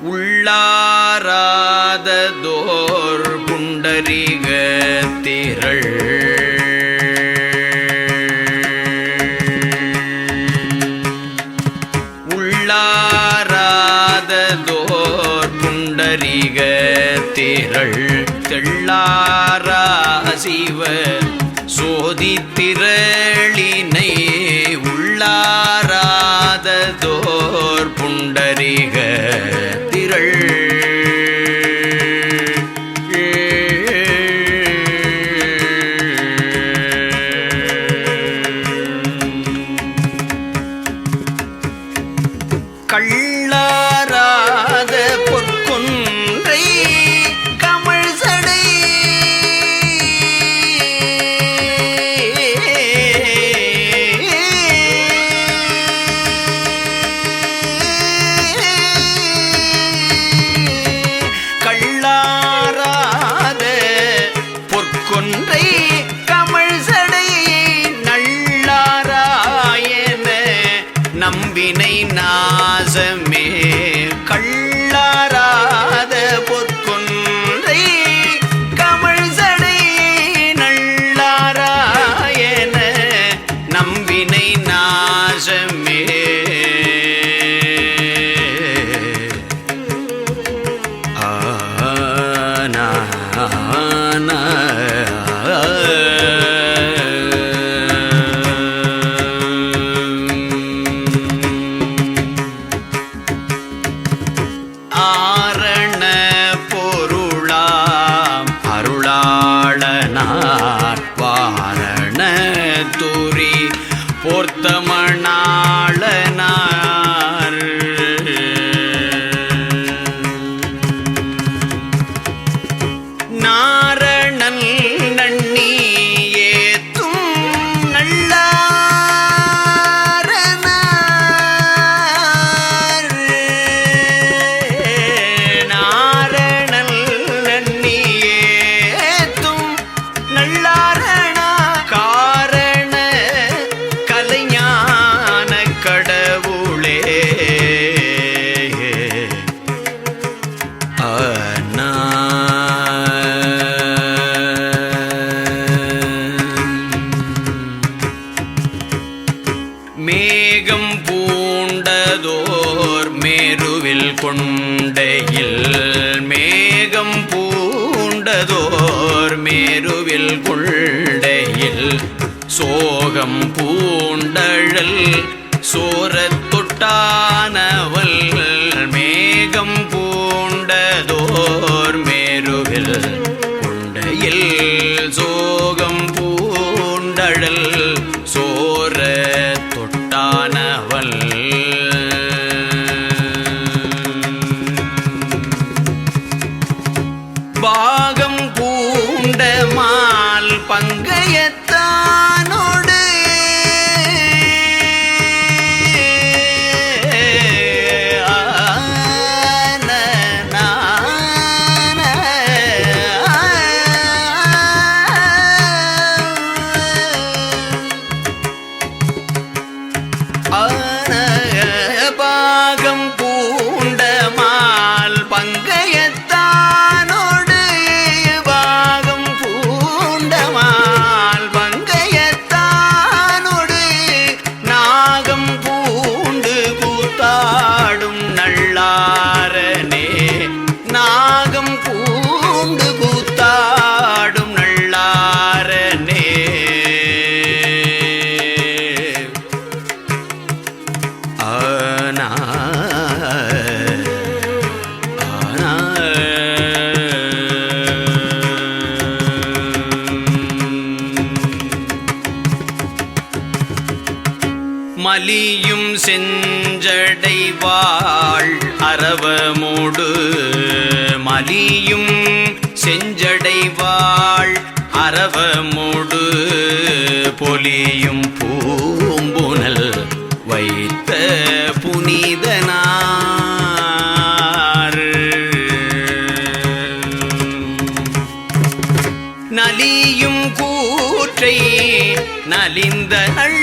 உள்ளாராததோர் புண்டரீக திரள். உள்ளாராததோர் புண்டரீக திரள். தெள்ளாரா சிவ சோதி திரள் கொண்டானவள் மேகம் பூ 好。了 மலியும் செஞ்சடைவாள் அரவமோடு. மலியும் செஞ்சடைவாள் அரவமோடு. பொலியும் பூம்புனல் வைத்த புனிதனார். நலியும் கூற்றை நலிந்தகள்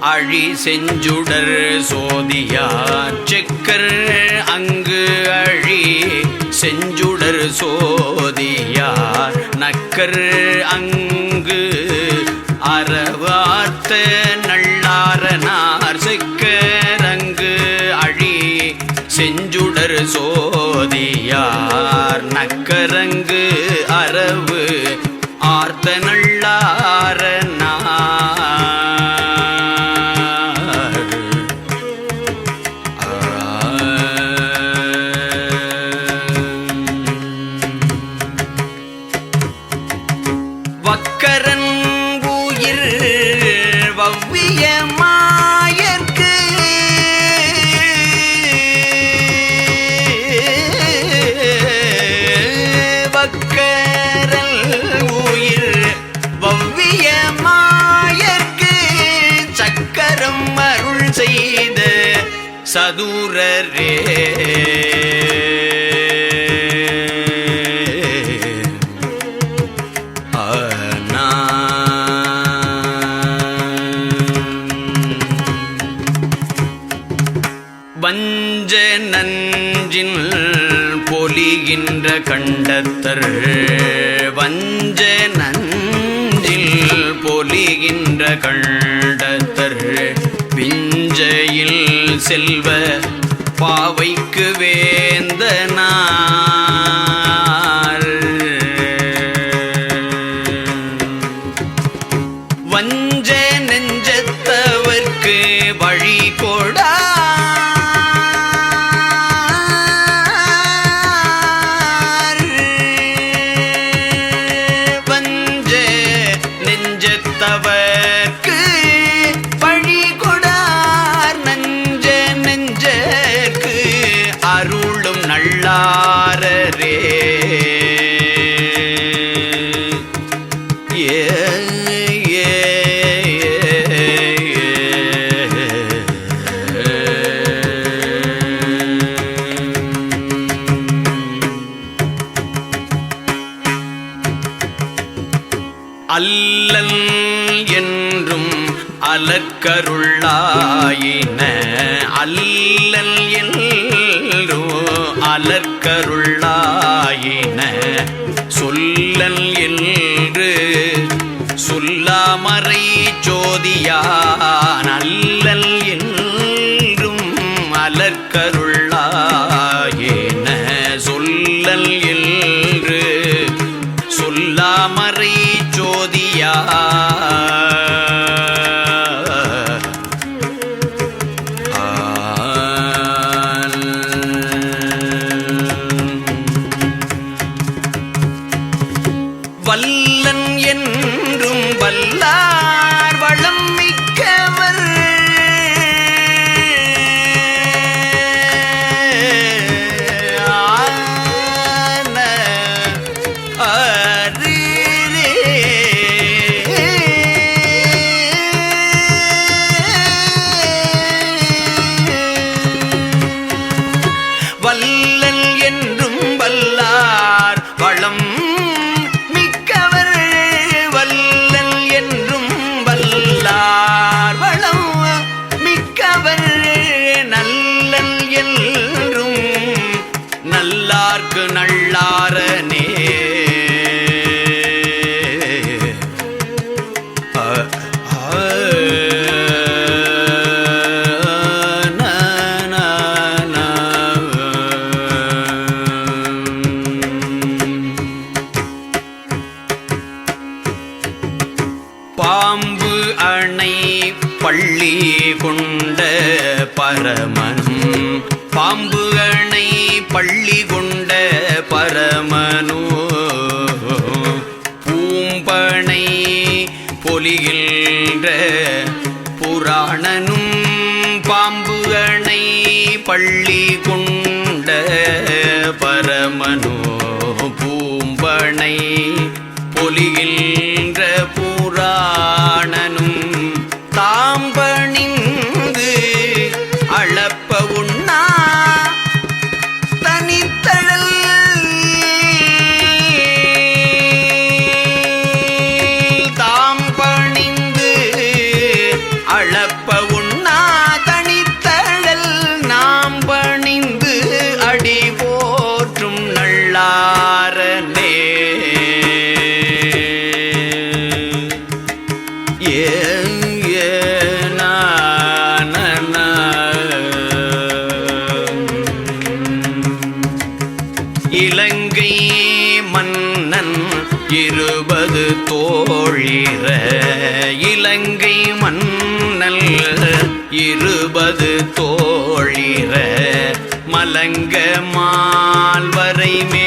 அழி செஞ்சுடர் சோதியார். செக்கர் அங்கு அழி செஞ்சுடர் சோதியார். நக்கர் அங்கு அறவார்த்த நள்ளாரனார் செக்கர் அங்கு அழி செஞ்சுடர் சோதியார். நக்கரங்கு வவ்விய மாயர்க்கு வக்கரல் உயிர் வவ்விய மாயர்க்கு சக்கரம் அருள் செய்த சதுரரே. செய்கின்ற கண்டத்தர். பிஞ்சையில் செல்வ பாவைக்கு வேந்தனா. அலற்கருள்ளாயின சொல்லல் என்று சொல்லாமறை ஜோதியா நல்லல் என்றும் அலற்கருள்ளாயின சொல்லல் என்று சொல்லாமறை ஜோதியா பொலிகின்ற புராணனும் பாம்பு அணை பள்ளி கொண்ட பரமனோ பூம்பனை பொலிகில் இலங்கை மன்னல் இருபது தோழிற மலங்க மால்வரை மே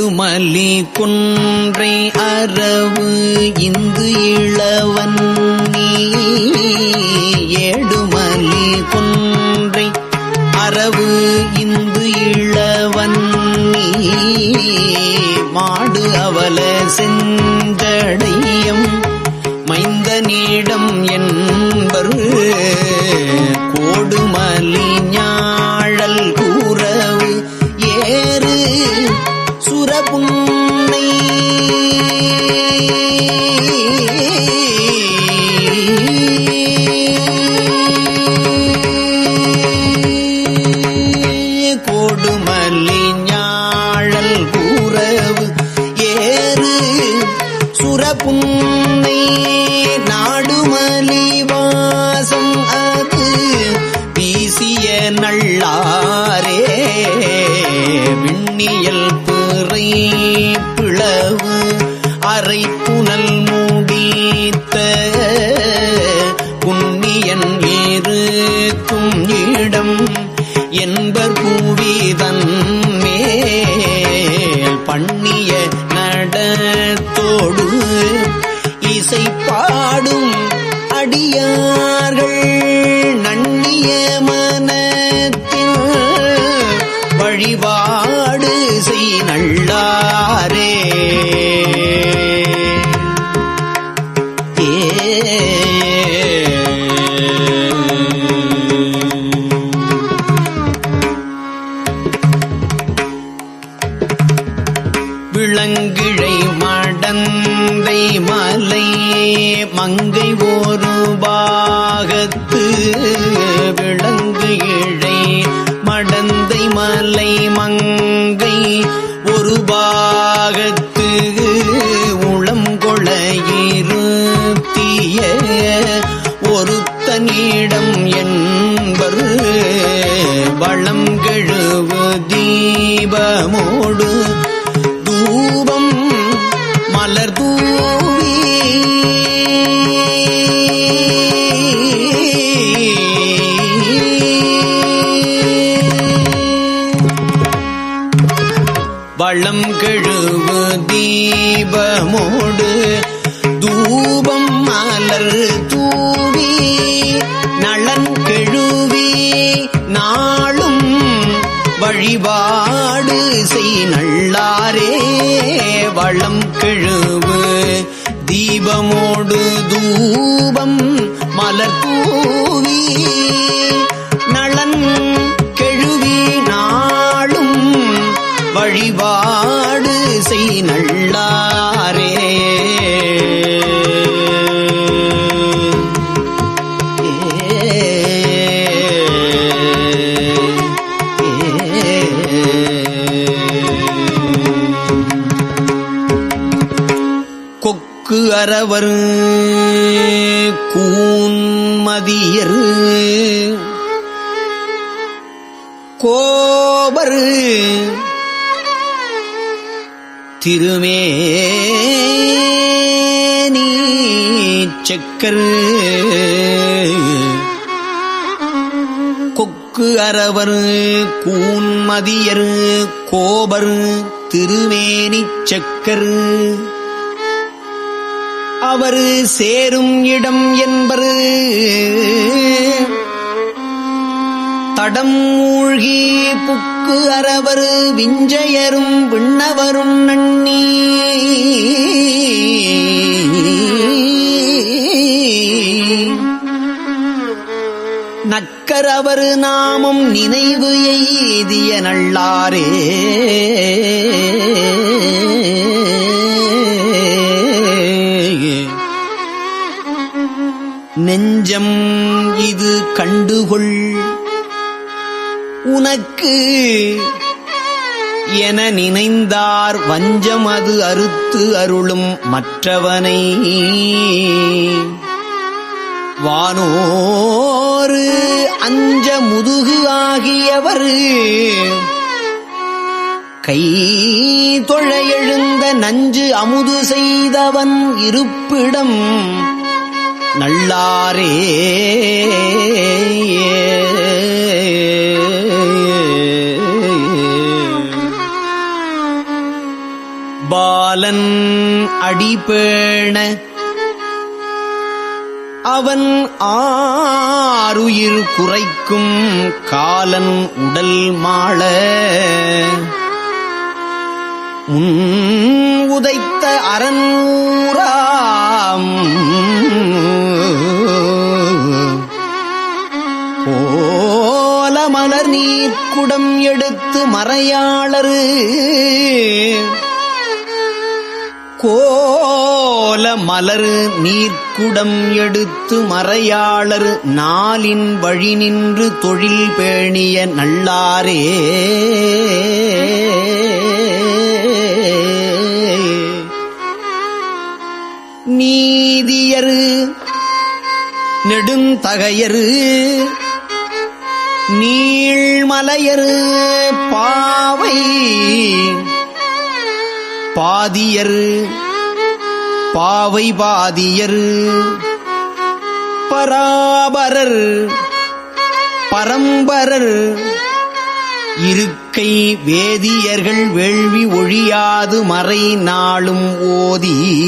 நெடுமலி குன்றை அரவு இந்து இளவன் ஏடுமலி குன்றை அரவு இந்து இளவன் மாடு அவல செஞ்சடையம் மைந்த நீடம் என்பரு. கோடுமலி என்பர் பூவிதன் மேல் பண்ணிய நடத்தோடு இசை பாடும் அடியார்கள் நன்னியம மங்கை ஒரு பாகத்து விளங்கு இழை மடந்தை மலை மங்கை தீபமோடு தூபம் மலர் தூவி நலன் கெழுவி நாளும் வழிபாடு செய் நல்லாரே வளம் கெழுவு. தீபமோடு தூபம் மலர் தூவி கொக்கு அரவர் கூன்மதியர் கோபர் திருமேனி செக்கர். கொக்கு அரவர் கூன்மதியர் கோபர் திருமேனி செக்கர். அவர் சேரும் இடம் என்பரு. தடம் மூழ்கி புக்கு அரவர் விஞ்சையரும் விண்ணவரும் நன்னி. நக்கரவர் நாமம் நினைவு எய்திய நல்லாரே. நெஞ்சம் இது கண்டுகொள். உனக்கு என நினைந்தார் வஞ்சம் அது அறுத்து அருளும் மற்றவனை. வானோரு அஞ்ச முதுகு ஆகியவர் கை தொழ எழுந்த நஞ்சு அமுது செய்தவன் இருப்பிடம். நல்லாரே. பாலன் அடிபேண. அவன் ஆறுயிர் குறைக்கும் காலன் உடல் மாள. முன் உதைத்த அரண்மூராம் போல மலர் நீர்க்குடம் எடுத்து மறையாளரு. கோல மலர் நீர்க்குடம் எடுத்து மறையாளர். நாளின் வழி நின்று தொழில் பேணிய நல்லாரே. நீதியரு நெடுந்தகையரு நீழ்மலையரு பாவை பாதியர் பாவை பாதியர் பராபரர் பரம்பரர் இருக்கை வேதியர்கள் வேள்வி ஒழியாது மறை நாளும் ஓதி.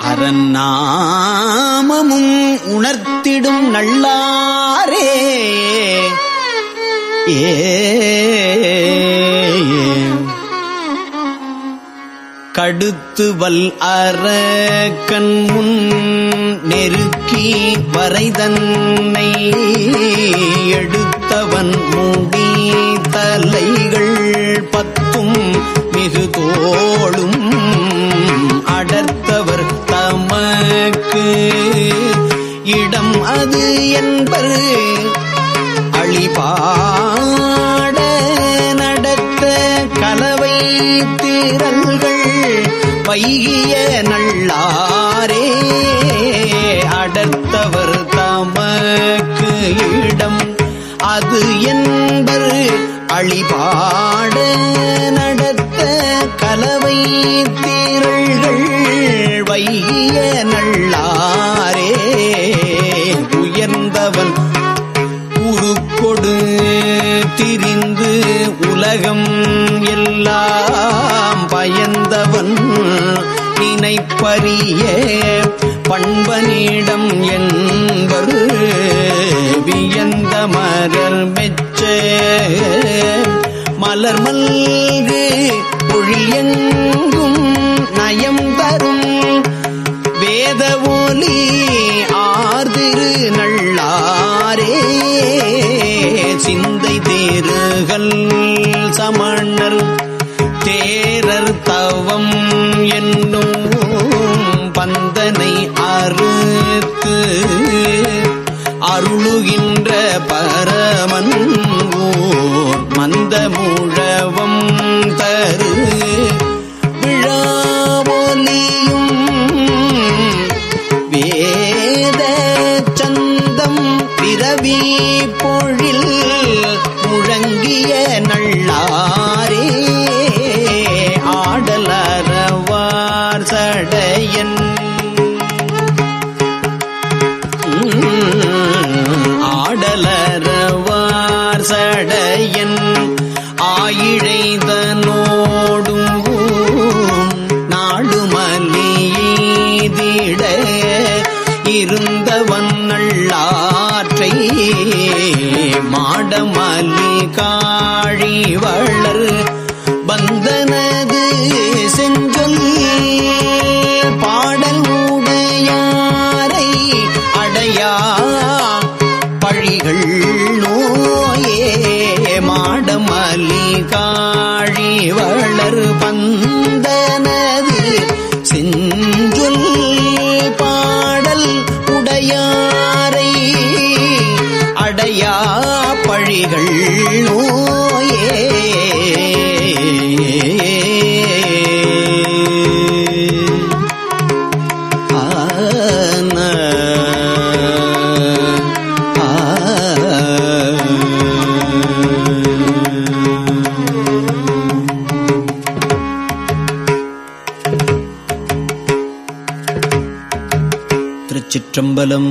அரநாமமும் உணர்த்திடும் நல்லாரே. ஏ கடுத்து அற கண்முன் நெருக்கி வரைதன்னை எடுத்தவன் மூடி தலைகள் பத்தும் மிகு தோளும் அடர்த்தவர் தமக்கு இடம் அது என்பர் வைகிய நள்ளாரே அடர்த்தவர் தமக்கு இடம். அது என்பர் அழிபாட நடத்த கலவை தீரள்கள் வைகிய நள்ளாரே உயர்ந்தவன் உருக்கொடு திரிந்து உலகம் எல்லாம் பயந்தவன் நினைப்பறிய பண்பனிடம் என்பது வியந்த மலர் மெச்ச. மலர் மல்கு பொழியெங்கும் நயம் தரும். வேத ஒலி ஆர்திரு நல்லாரே பாவம் என்னும் பந்தனை அறுத்து அருளுகின்ற பரமன் ஊர் மந்த முழவம் தரு விழாவொலியும் வேத சந்தம் பிறவி பொழில் முழங்கிய चम्बलम्